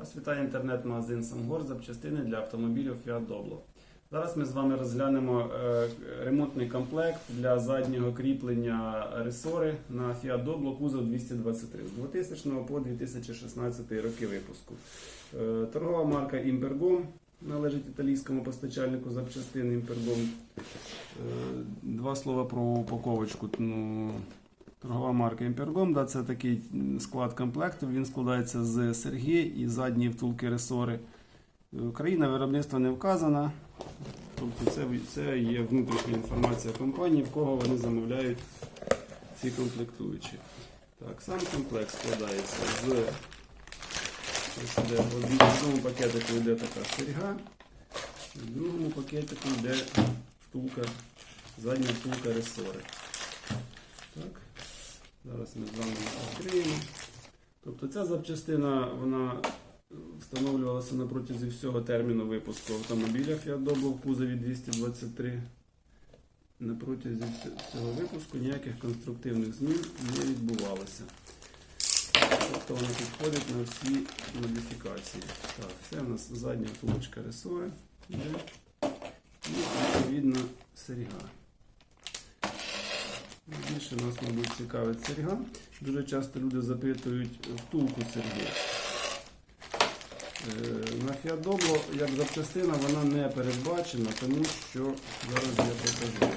Вас вітає інтернет-магазин Самгор запчастини для автомобілів Fiat Doblo. Зараз ми з вами розглянемо е, ремонтний комплект для заднього кріплення ресори на Fiat Doblo кузов 223 з 2000 по 2016 роки випуску. Е, Торгова марка Impergom належить італійському постачальнику запчастин Impergom. Е, Два слова про упаковочку. Торгова марка Impergom, да, це такий склад комплекту. Він складається з серги і задні втулки ресори. Е, Країна виробництва не вказана. Тобто це, це є внутрішня інформація компанії, в кого вони замовляють ці комплектуючі. Так, сам комплект складається з одному пакетику йде така серга, в другому пакетику йде втулка, задня втулка ресори. Так. Зараз ми з вами відкриємо. Тобто ця запчастина вона встановлювалася на протязі всього терміну випуску автомобіля Fiat Doblo в кузові 223. На протязі всього випуску ніяких конструктивних змін не відбувалося. Тобто вона підходить на всі модифікації. Так, це у нас задня втулочка ресори. І відповідно серіга. Більше нас, мабуть, цікавить серга. Дуже часто люди запитують втулку серги. Е, На Doblo як запчастина вона не передбачена, тому що зараз я покажу.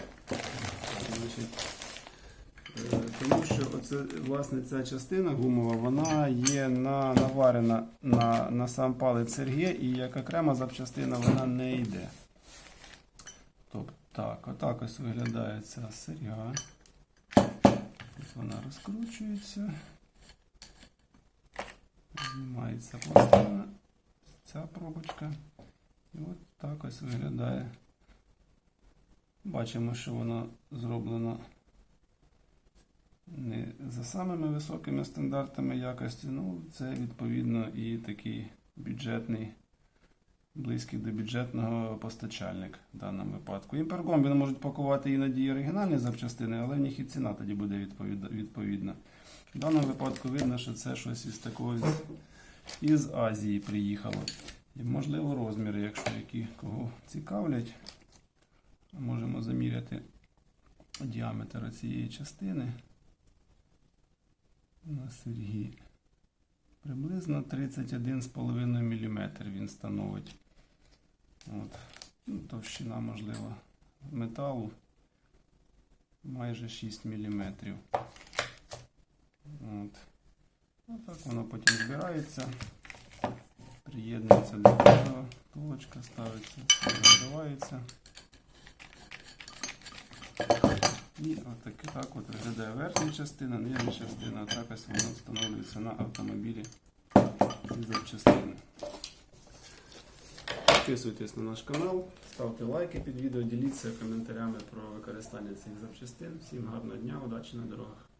Е, тому що оце, власне, ця частина гумова, вона є на, наварена на, на сам палець серги і як окрема запчастина вона не йде. Тобто, так, отак ось виглядає ця серга. Вона розкручується. Знімається пластина. Ця пробочка. І от так ось виглядає. Бачимо, що воно зроблено не за самими високими стандартами якості. Ну, це відповідно і такий бюджетний, близький до бюджетного постачальник в даному випадку. Імпергом він можуть пакувати іноді і оригінальні запчастини, але в них і ціна тоді буде відповідна. В даному випадку видно, що це щось із такої з- із Азії приїхало. І можливо розміри, якщо які кого цікавлять, можемо заміряти діаметр цієї частини на сергі. Приблизно 31,5 мм він становить. От. Ну, товщина, можливо, металу майже 6 мм. От. Отак воно потім збирається, приєднується до кожного, тулочка ставиться, розбивається. І отак, так от виглядає верхня частина, нижня частина, так ось воно встановлюється на автомобілі і запчастини. Підписуйтесь на наш канал, ставте лайки під відео, діліться коментарями про використання цих запчастин. Всім гарного дня, удачі на дорогах!